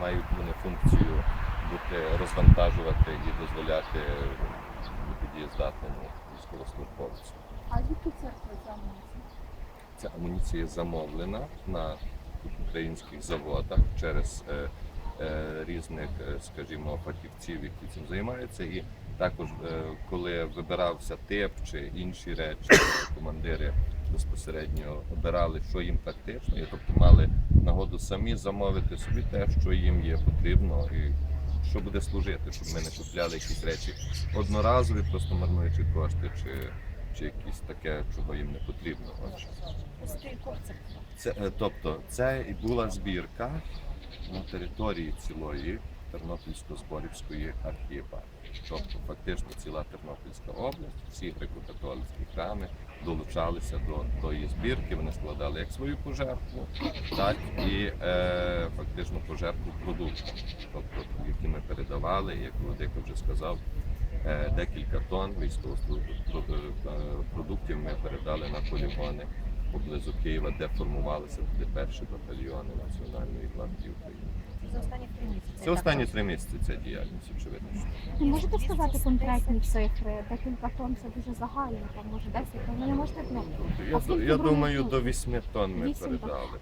мають вони функцію бути розвантажувати і дозволяти бути дієздатному військовослужбовцю. А звідки це амуніція? Ця амуніція замовлена на українських заводах через е, е, різних, е, скажімо, фахівців, які цим займаються. І також, е, коли вибирався тип чи інші речі, командири безпосередньо обирали, що їм тактично, і тобто мали нагоду самі замовити собі те, що їм є потрібно, і що буде служити, щоб ми не купляли якісь речі одноразові, просто марнуючи кошти, чи, чи якісь таке, чого їм не потрібно. Отже. Це? Це, е, тобто, це і була збірка на території цілої Тернопільсько-Зборівської архієпархії. Тобто, фактично ціла Тернопільська область, всі греко-католицькі храми долучалися до тої збірки. Вони складали як свою пожертву, так і е, фактично пожертву продуктів, тобто, які ми передавали, як Володимир вже сказав. е, Декілька тонн військовопродуктів ми передали на полігони поблизу Києва, де формувалися перші батальйони Національної гвардії України. За останні три місяці. Це останні три місяці ця діяльність, очевидно. Ви можете сказати конкретні цифри? Декілька тонн це дуже загально, там може 10 тонн. Ви не можете ну, Я, я думаю, до 8 тонн ми Вісім тонн. передали.